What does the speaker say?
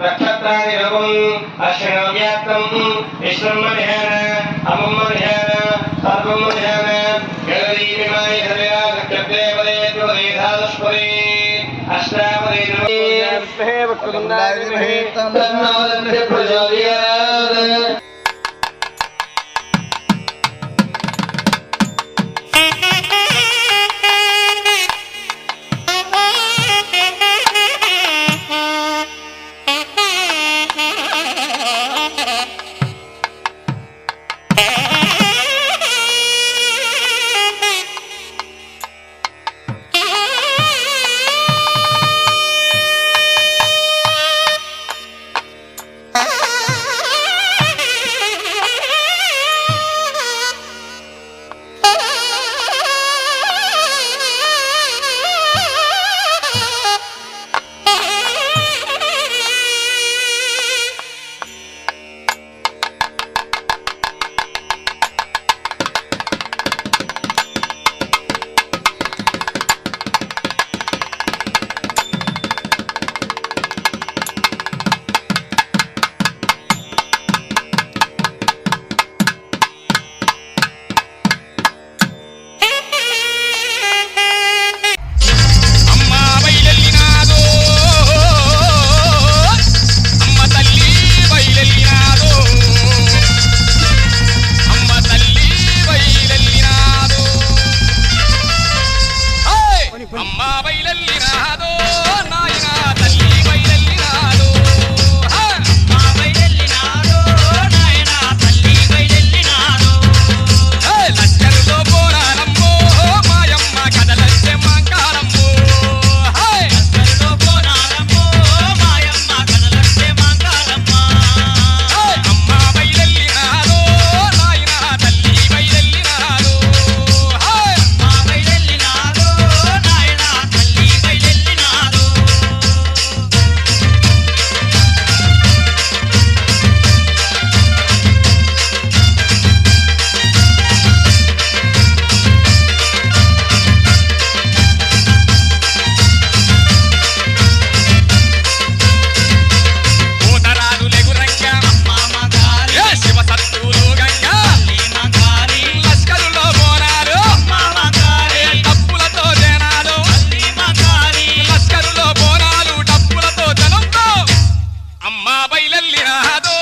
வக்தத்தாதிரகும் அஷ்ணவ்யாப்தம் விஸ்வம்மதியான அமம்மதியான சர்வம்மதியான கலதீவிமாய் தரையா சக்கத்தே பதே துவதே தாதுஷ்பதே அஷ்டாபதே நமஸ்தே வக்துந்தாதிரமே தன்னவதந்தே பிரஜோதியாத அம்மாவை லல்லினாதோ aliado.